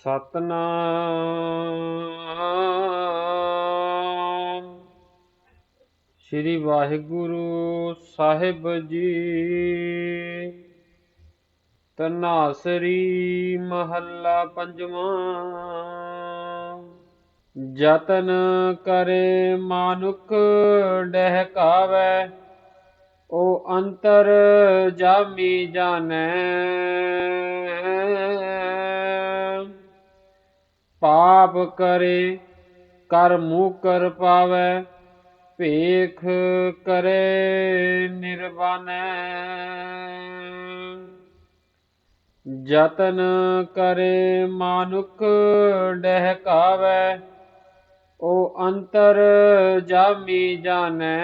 ਸਤਨਾਮ। ਸ੍ਰੀ ਵਾਹਿਗੁਰੂ ਸਾਹਿਬ ਜੀ। ਤਨਾਸਰੀ ਮਹੱਲਾ ਪੰਜਵਾਂ। ਯਤਨ ਕਰੇ ਮਾਨੁਕ ਡਹਿਕਾਵੈ ਉਹ ਅੰਤਰ ਜਾਮੀ ਜਾਣੈ। ਪਾਪ ਕਰੇ, ਕਰ ਮੂਹ ਕਰ ਪਾਵੈ, ਭੇਖ ਕਰੇ ਨਿਰਵਾਨੈ। ਯਤਨ ਕਰੇ ਮਾਨੁਕ ਡਹਿਕਾਵੈ ਉਹ ਅੰਤਰ ਜਾਮੀ ਜਾਣੈ।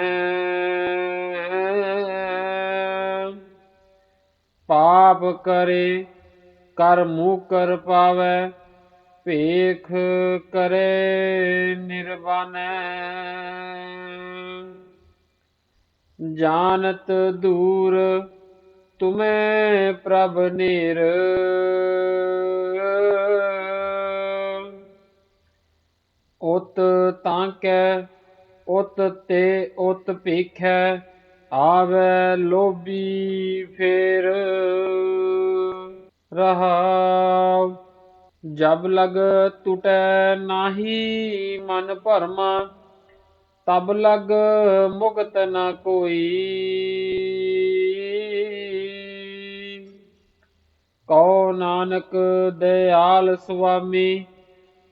ਪਾਪ ਕਰੇ, ਕਰ ਮੂਹ ਕਰ ਭੇਖ ਕਰੇ ਨਿਰਵਾਨੈ ਜਾਣਤ ਦੂਰ ਤੁਮੈ ਪ੍ਰਭ ਨੀਰ। ਉਤ ਤਾਂ ਕੈ ਉਤ ਤੇ ਉਤ ਭੀਖੈ, ਆਵੈ ਲੋਭੀ ਫੇਰ। ਰਹਾਉ ਜਬ ਲਗ ਟੁਟੈ ਨਾਹੀ ਮਨ ਭਰਮਾ, ਤਬ ਲਗ ਮੁਕਤ ਨ ਕੋਈ। ਕਉ ਨਾਨਕ ਦਇਆਲ ਸੁਆਮੀ,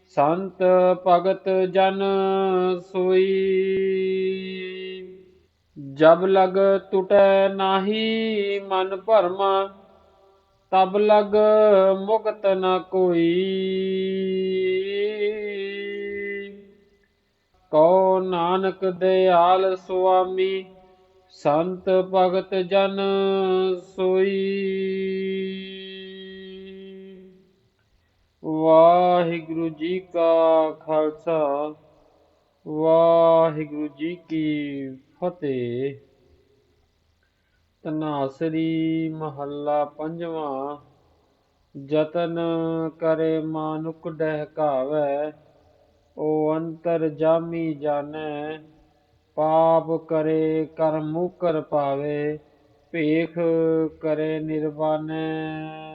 ਸੰਤ ਭਗਤ ਜਨ ਸੋਈ। ਜਬ ਲਗ ਟੁਟੈ ਨਾਹੀ ਮਨ ਭਰਮਾ ਤਬ ਲਗ ਮੁਕਤ ਨ ਕੋਈ। ਕਉ ਨਾਨਕ ਦਿਆਲ ਸੁਆਮੀ, ਸੰਤ ਭਗਤ ਜਨ ਸੋਈ। ਵਾਹਿਗੁਰੂ ਜੀ ਕਾ ਖਾਲਸਾ, ਵਾਹਿਗੁਰੂ ਜੀ ਕੀ ਫਤਿਹ। ਤਨਾਸਰੀ ਮਹੱਲਾ ਪੰਜਵਾਂ, ਜਤਨ ਕਰੇ ਮਾਨੁਕ ਡਹਿਕਾਵੈ ਉਹ ਅੰਤਰ ਜਾਮੀ ਜਾਣੈ, ਪਾਪ ਕਰੇ ਕਰਮ ਮੁਕਰ ਪਾਵੇ, ਭੇਖ ਕਰੇ ਨਿਰਵਾਨੈ